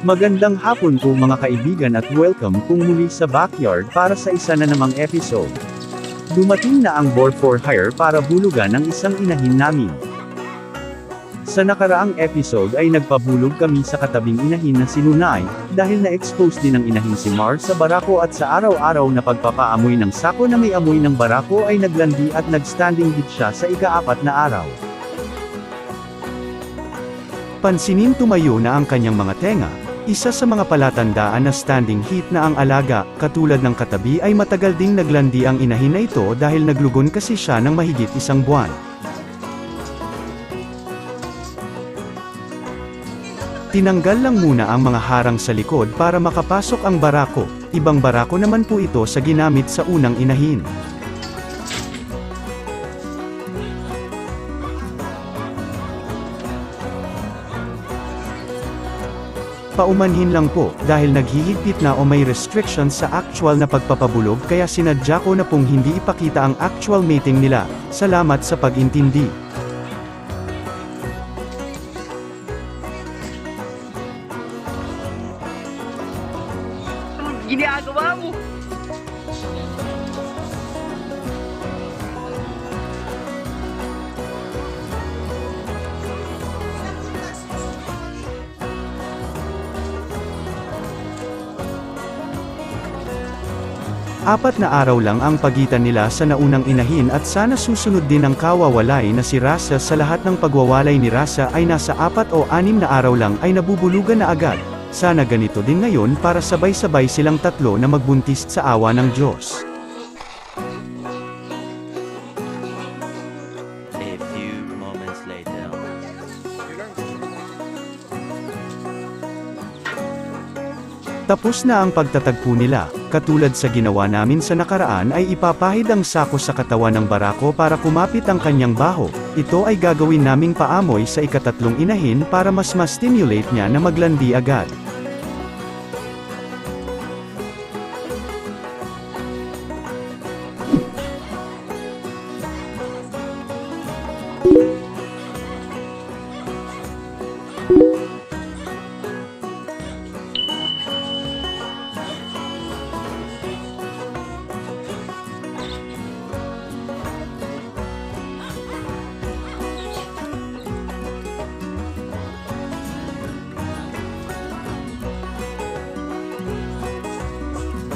Magandang hapon po mga kaibigan at welcome kung muli sa backyard para sa isa na namang episode. Dumating na ang bore for hire para bulugan ng isang inahin namin. Sa nakaraang episode ay nagpabulog kami sa katabing inahin na sinunay, dahil na-expose din ang inahin si Mar sa barako at sa araw-araw na pagpapaamoy ng sako na may amoy ng barako ay naglandi at nagstanding dit siya sa ikaapat na araw. Pansinin tumayo na ang kanyang mga tenga, isa sa mga palatandaan na standing heat na ang alaga, katulad ng katabi ay matagal ding naglandi ang inahin na ito dahil naglugon kasi siya ng mahigit isang buwan. Tinanggal lang muna ang mga harang sa likod para makapasok ang barako, ibang barako naman po ito sa ginamit sa unang inahin. Paumanhin lang po, dahil naghihigpit na o may restrictions sa actual na pagpapabulog kaya sinadya ko na pong hindi ipakita ang actual mating nila. Salamat sa pag-intindi. Ginagawa mo? Apat na araw lang ang pagitan nila sa naunang inahin at sana susunod din ang kawawalay na si Rasa sa lahat ng pagwawalay ni Rasa ay nasa apat o anim na araw lang ay nabubulugan na agad. Sana ganito din ngayon para sabay-sabay silang tatlo na magbuntis sa awa ng Diyos. Tapos na ang pagtatagpo nila, katulad sa ginawa namin sa nakaraan ay ipapahid ang sako sa katawan ng barako para kumapit ang kanyang baho. Ito ay gagawin naming paamoy sa ikatatlong inahin para mas ma-stimulate niya na maglandi agad.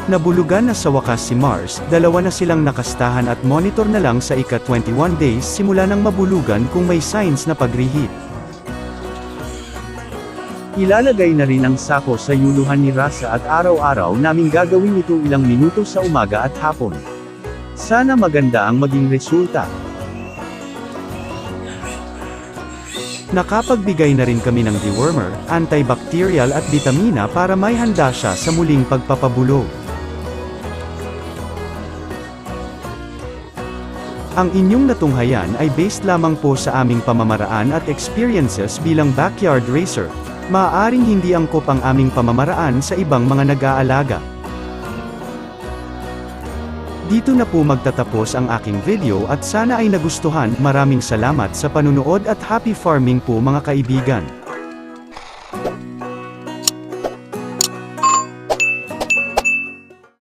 Nabulugan na sa wakas si Mars, dalawa na silang nakastahan at monitor na lang sa ika-21 days simula ng mabulugan kung may signs na pag-reheat. Ilalagay na rin ang sako sa yuluhan ni Rasa at araw-araw naming gagawin ito ilang minuto sa umaga at hapon. Sana maganda ang maging resulta. Nakapagbigay na rin kami ng dewormer, antibacterial at vitamina para may handa siya sa muling pagpapabulog. Ang inyong natunghayan ay based lamang po sa aming pamamaraan at experiences bilang backyard racer. Maaaring hindi angkop ang aming pamamaraan sa ibang mga nag-aalaga. Dito na po magtatapos ang aking video at sana ay nagustuhan. Maraming salamat sa panunood at happy farming po mga kaibigan.